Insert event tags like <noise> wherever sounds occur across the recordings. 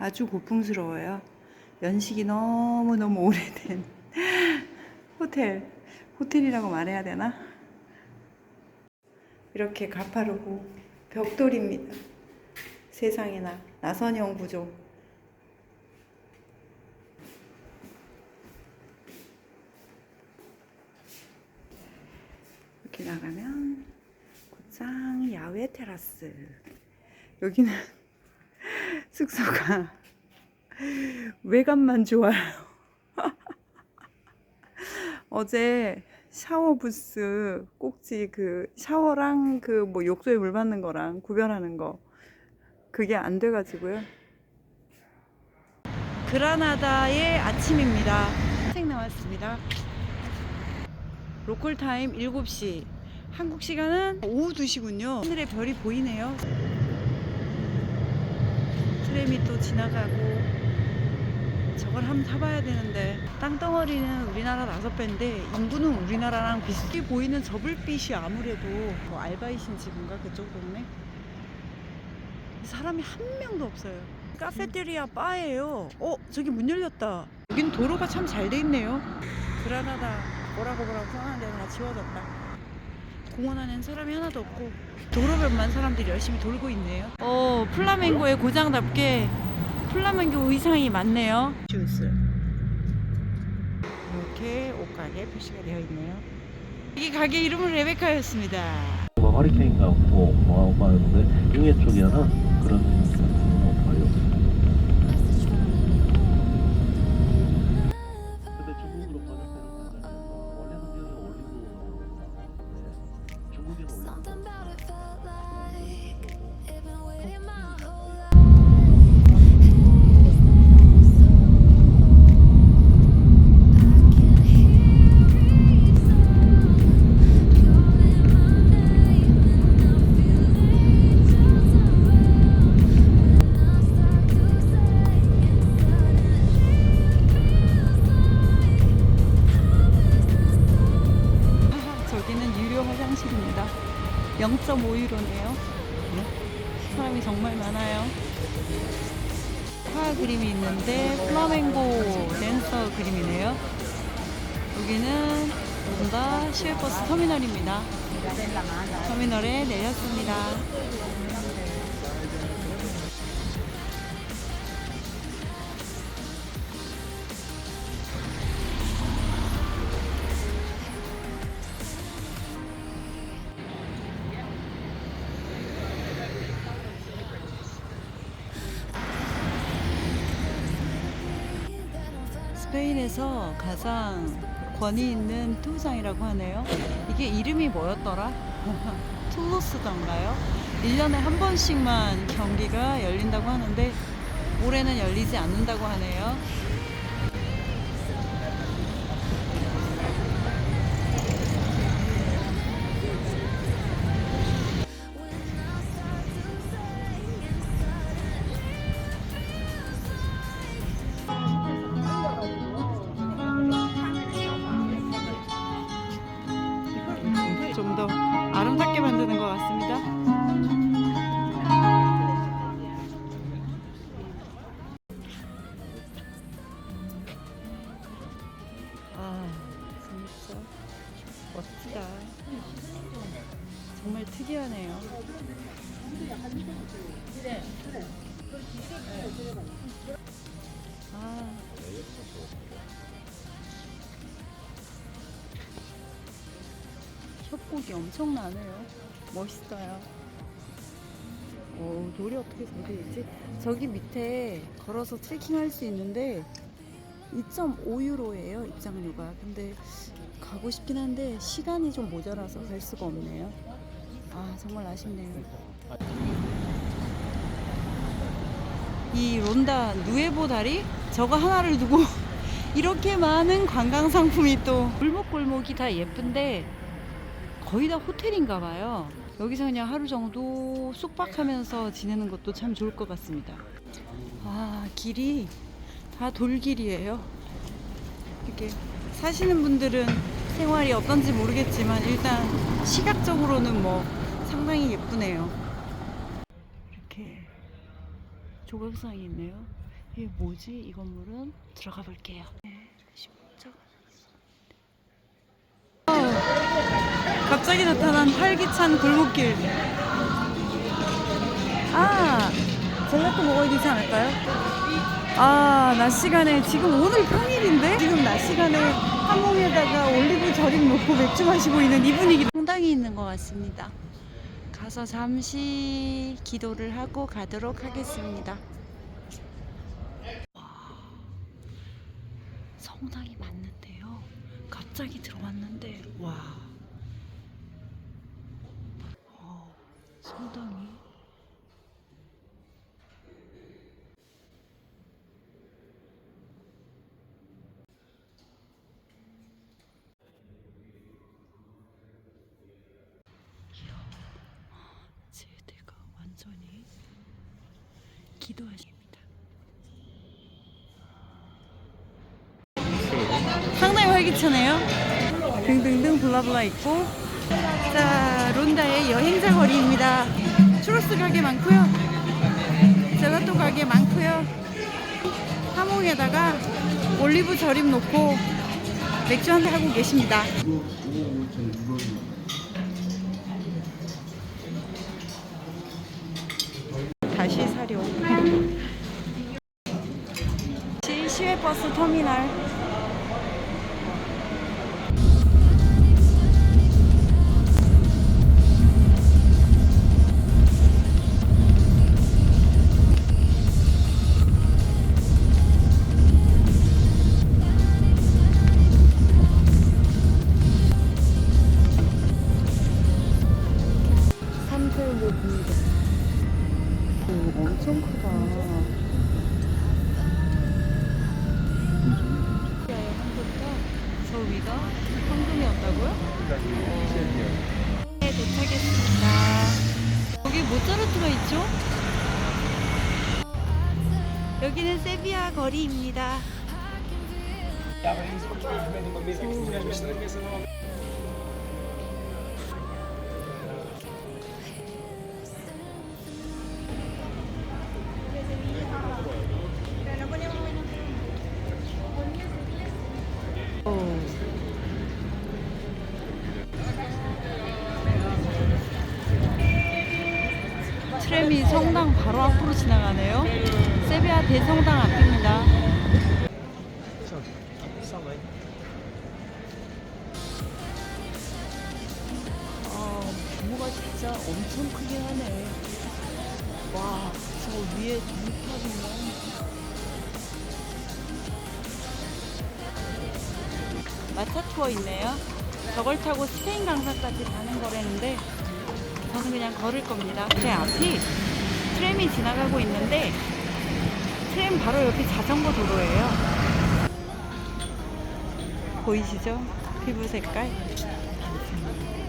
아주 고풍스러워요. 연식이 너무너무 오래된 <laughs> 호텔, 호텔이라고 말해야 되나? 이렇게 가파르고 벽돌입니다. 세상에나 나선형 구조. 이렇게 나가면 곧장 야외 테라스. 여기는 숙소가 <laughs> 외관만 좋아요. <laughs> 어제 샤워 부스 꼭지 그 샤워랑 그 뭐 욕조에 물 받는 거랑 구별하는 거 그게 안 돼가지고요. 그라나다의 아침입니다. 책 나왔습니다. 로컬 타임 7시. 한국 시간은 오후 2시군요. 하늘에 별이 보이네요. 트램이 또 지나가고 저걸 한번 타봐야 되는데 땅덩어리는 우리나라 다섯 배인데 인구는 우리나라랑 비슷해 보이는 저 불빛이 아무래도 뭐 알바이신 집인가 그쪽 동네. 사람이 한 명도 없어요. 카페테리아 바예요. 어 저기 문 열렸다. 여긴 도로가 참 잘 돼 있네요. 그라나다 뭐라고 뭐라고 써놨는데 다 지워졌다 공원 안엔 사람이 하나도 없고 도로변만 사람들이 열심히 돌고 있네요 어 플라멩고의 고장답게 플라멩고 의상이 많네요. 주스. 이렇게 옷가게 표시가 되어 있네요. 이 가게 이름은 레베카였습니다. 뭐 허리케인 같고 뭐 하는데 용해 쪽이나 그런 뭐 그림이 있는데 플라멩고 댄서 그림이네요. 여기는 론다 시외버스 터미널입니다. 터미널에 내렸습니다. 가장 권위 있는 투구장이라고 하네요. 이게 이름이 뭐였더라? <laughs> 툴루스던가요? 1년에 한 번씩만 경기가 열린다고 하는데 올해는 열리지 않는다고 하네요. 정말 특이하네요. 아. 협곡이 엄청 나네요. 멋있어요. 오, 돌이 어떻게 저기 있지? 저기 밑에 걸어서 트레킹 할 수 있는데 2.5유로예요 입장료가. 근데 가고 싶긴 한데 시간이 좀 모자라서 갈 수가 없네요. 아 정말 아쉽네요. 이 론다 누에보 다리 저거 하나를 두고 <laughs> 이렇게 많은 관광 상품이 또 골목골목이 다 예쁜데 거의 다 호텔인가 봐요. 여기서 그냥 하루 정도 숙박하면서 지내는 것도 참 좋을 것 같습니다. 아, 길이 다 돌길이에요. 이렇게 사시는 분들은 생활이 어떤지 모르겠지만 일단 시각적으로는 뭐 상당히 예쁘네요. 이렇게 조각상이 있네요. 이게 뭐지? 이 건물은 들어가 볼게요. 네, 갑자기 나타난 활기찬 골목길. 아, 젤라또 먹어야 되지 않을까요? 아, 낮 시간에 지금 오늘 평일인데 지금 낮 시간에 한몸에다가 올리브 절임 놓고 맥주 마시고 있는 이 분위기 상당히 있는 것 같습니다. 가서 잠시 기도를 하고 가도록 하겠습니다. 와, 성당이 맞는데요. 갑자기 들어왔는데 와, 어, 성당이 제대가 완전히 기도하십니다. 상당히 활기차네요. 등등등 블라블라 있고 자 론다의 여행자 거리입니다. 추로스 가게 많고요. 젤라또 가게 많고요. 하몽에다가 올리브 절임 놓고 맥주 한 잔 하고 계십니다. 터미널. 거리입니다. 오. 트램이 성당 바로 앞으로 지나가네요. 세비야 대성당 앞입니다. 아, 규모가 진짜 엄청 크긴 하네. 와, 저 위에 돌탑이면 마차 투어 있네요. 저걸 타고 스페인 강사까지 가는 거라는데 저는 그냥 걸을 겁니다. 제 앞이 트램이 지나가고 있는데 트램 바로 옆이 자전거 도로예요. 보이시죠? 피부 색깔.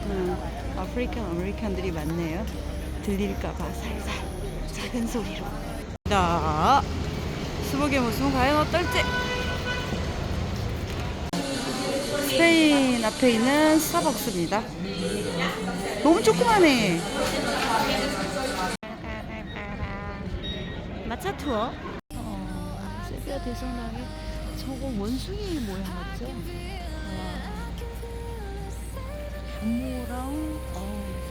음, 아프리칸 아메리칸들이 많네요. 들릴까봐 살살 작은 소리로. 자, 수복의 모습은 과연 어떨지. 스페인 앞에 있는 스타벅스입니다. 너무 조그마네. 마차 투어. 어, 세비야 대성당에 저거 원숭이 모양 같죠? 와, 규모랑 어,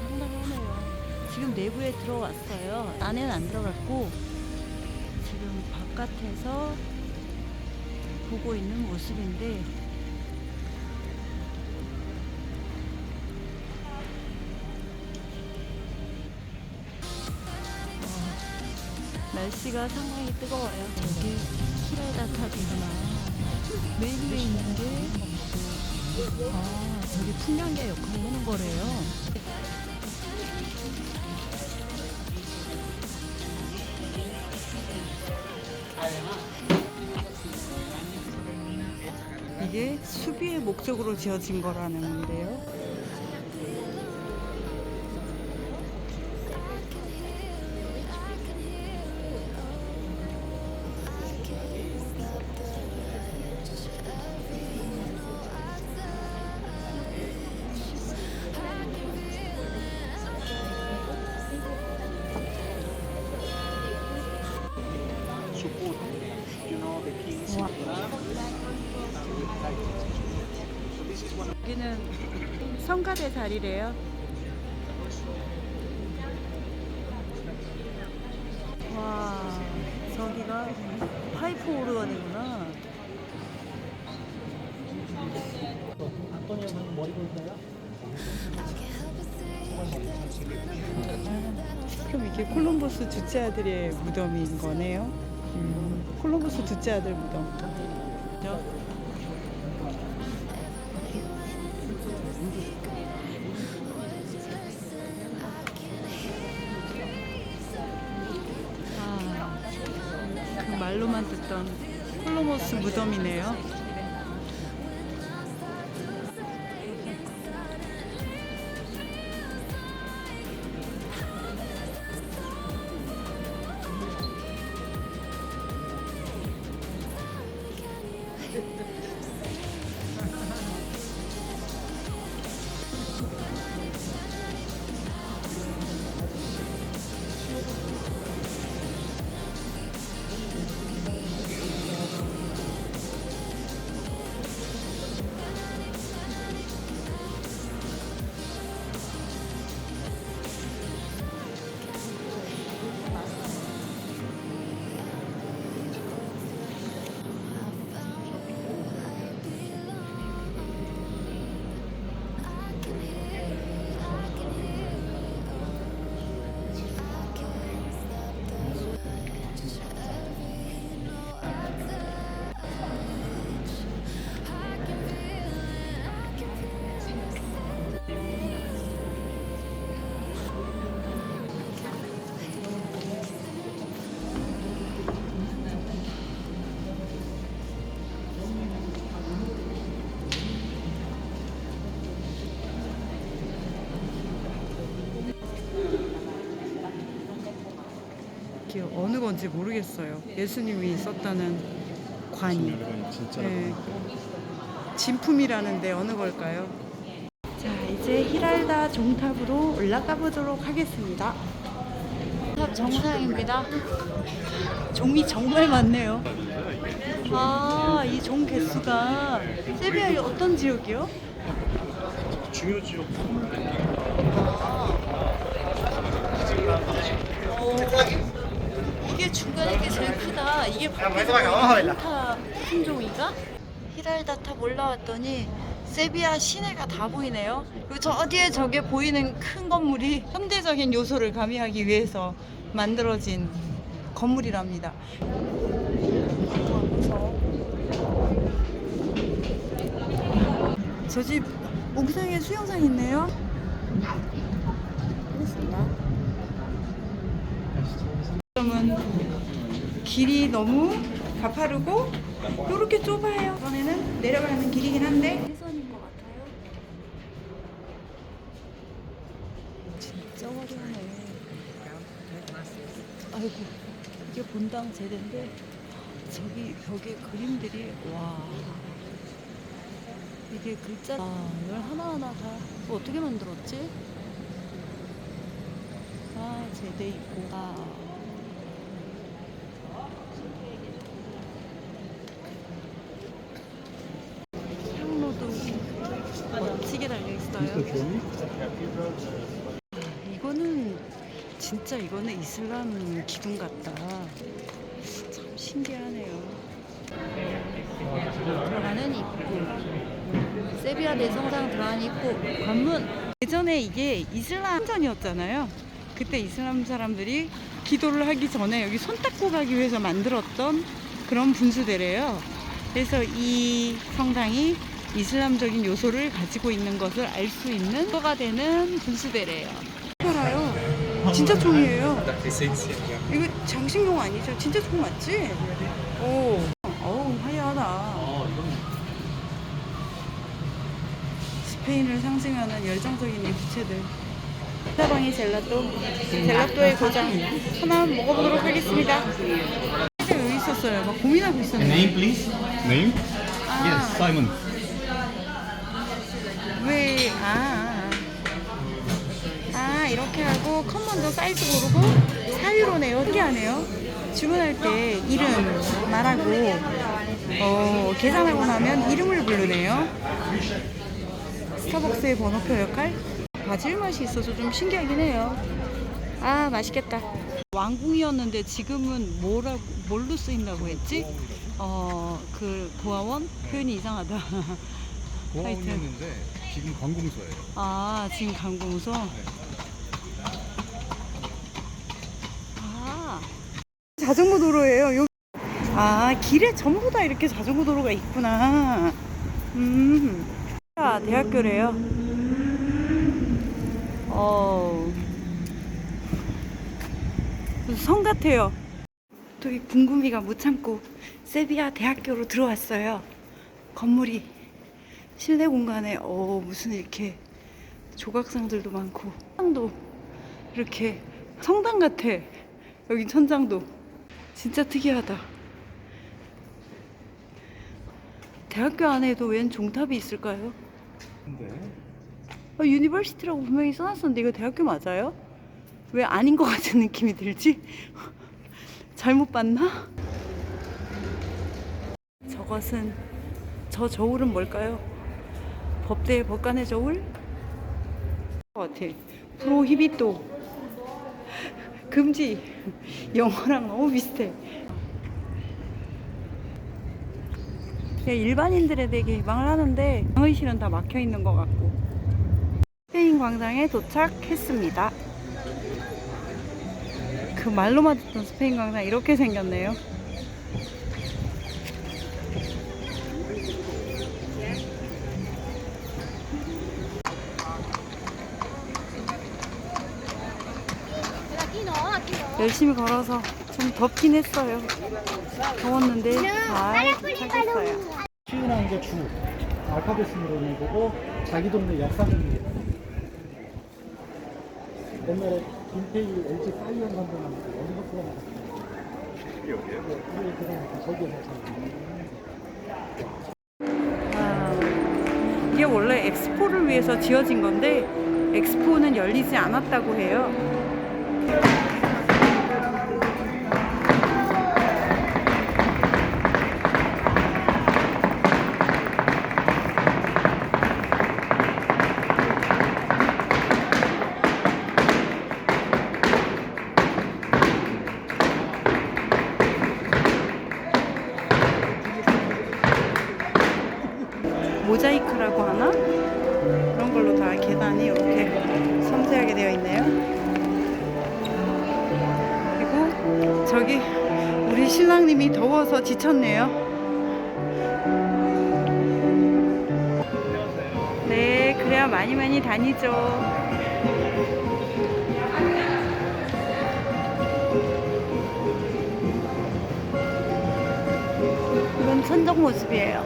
상당하네요. 지금 내부에 들어왔어요. 안에는 안 들어갔고 지금 바깥에서 보고 있는 모습인데 날씨가 상당히 뜨거워요. 저게 키라다탑이구나. 메뉴에 있는 게, 아, 저게 풍량계 역할을 하는 거래요. 이게 수비의 목적으로 지어진 거라는 건데요. 여기는 성가대 자리래요. 와, 저기가 파이프 오르간이구나. 그럼 이게 콜럼버스 둘째 아들의 무덤인 거네요. 음, 콜럼버스 둘째 아들 무덤. 그죠? 말로만 듣던 콜럼버스 무덤이네요. 어느 건지 모르겠어요. 예수님이 썼다는 관이. 진짜 네. 진품이라는데 어느 걸까요? 자, 이제 히랄다 종탑으로 올라가 보도록 하겠습니다. 탑 정상입니다. 종이 정말 많네요. 아, 이 종 개수가 세비야의 어떤 지역이요? 중요 지역 이게 중간에 이게 제일 크다. 이게 바로 품종인가? 히랄다 탑 올라왔더니 세비야 시내가 다 보이네요. 그리고 저 뒤에 저게 보이는 큰 건물이 현대적인 요소를 가미하기 위해서 만들어진 건물이랍니다. 저 집 옥상에 수영장 있네요. 알겠습니다. 점은 길이 너무 가파르고 이렇게 좁아요. 이번에는 내려가는 길이긴 한데 해선인 것 같아요. 진짜 화려하네. 아이고 이게 본당 제대인데 저기 벽에 그림들이 와 이게 글자 아 이걸 하나하나 다 어떻게 만들었지? 아 제대 있고 아 향로도 멋지게 달려 있어요. 이거는 진짜 이거는 이슬람 기둥 같다. 참 신기하네요. 들어가는 입구. 세비야 대성당 들어가는 입구. 관문. 예전에 이게 이슬람 전이었잖아요. 그때 이슬람 사람들이 기도를 하기 전에 여기 손 닦고 가기 위해서 만들었던 그런 분수대래요. 그래서 이 성당이 이슬람적인 요소를 가지고 있는 것을 알 수 있는 거가 되는 분수대래요. 봐라요. 진짜 총이에요. 이거 장식용 아니죠? 진짜 총 맞지? 오. 어우, 화려하다. 스페인을 상징하는 열정적인 이 부채들. 사방이 젤라또. 젤라또의 고장. 하나 먹어보도록 하겠습니다. 여기 있었어요. 막 고민하고 있었는데. Name please Name? 아. Yes Simon 이렇게 하고 컵 먼저 사이즈 고르고 4유로네요. 특이하네요. 주문할 때 이름 말하고, 어, 계산하고 나면 이름을 부르네요. 스타벅스의 번호표 역할? 바질 맛이 있어서 좀 신기하긴 해요. 아 맛있겠다. 왕궁이었는데 지금은 뭐라고 뭘로 쓰인다고 했지? 어 그 고아원 표현이 이상하다. <laughs> 고아원이었는데 지금 관공서예요. 아 지금 강공서. 아 자전거 도로예요. 요. 아 길에 전부 다 이렇게 자전거 도로가 있구나. 음. 아 대학교래요. 어. 성 같아요. 되게 궁금이가 못 참고 세비야 대학교로 들어왔어요. 건물이 실내 공간에 어 무슨 이렇게 조각상들도 많고 천장도 이렇게 성당 같아. 여기 천장도 진짜 특이하다. 대학교 안에도 웬 종탑이 있을까요? 근데 어, 유니버시티라고 분명히 써놨었는데 이거 대학교 맞아요? 왜 아닌 것 같은 느낌이 들지? <laughs> 잘못 봤나? 저것은 저 저울은 뭘까요? 법대 법관의 저울? 것 같아. 프로히비토 금지 영어랑 너무 비슷해. 일반인들에 대해 개방을 하는데 강의실은 다 막혀 있는 것 같고. 스페인 광장에 도착했습니다. 그 말로만 듣던 스페인 광장 이렇게 생겼네요. 열심히 걸어서 좀 덥긴 했어요. 더웠는데 잘 도착했어요. C는 이제 주 알파벳 순으로는 거고 자기 동네 역사입니다. 옛날에 김태희 LG 파이언 감독님 어디서 풀어나갔어요? 여기요? 네, 저기에서 이게 원래 엑스포를 위해서 지어진 건데 엑스포는 열리지 않았다고 해요. 다니죠. 이건 천정 모습이에요.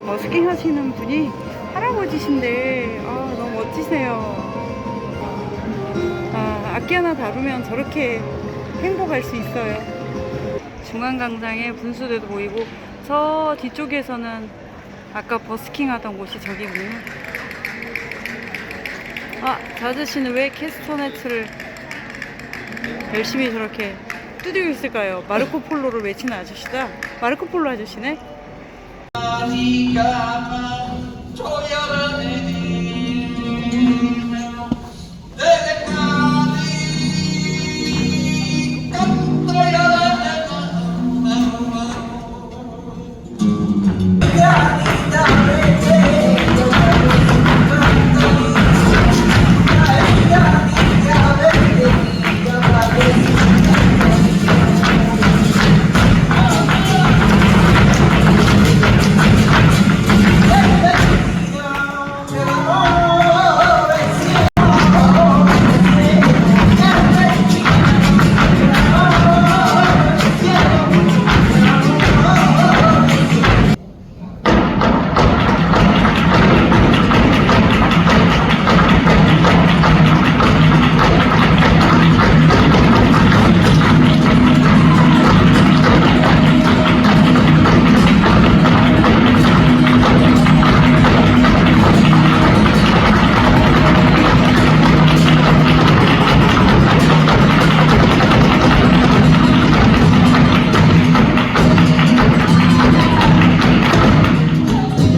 머스킹 하시는 분이 할아버지신데 아 너무 멋지세요. 아 악기 하나 다루면 저렇게 행복할 수 있어요. 중앙광장에 분수대도 보이고 저 뒤쪽에서는 아까 버스킹 하던 곳이 저기군요. 아, 저 아저씨는 왜 캐스터네츠를 열심히 저렇게 두드리고 있을까요? 마르코 폴로를 외치는 아저씨다. 마르코 폴로 아저씨네.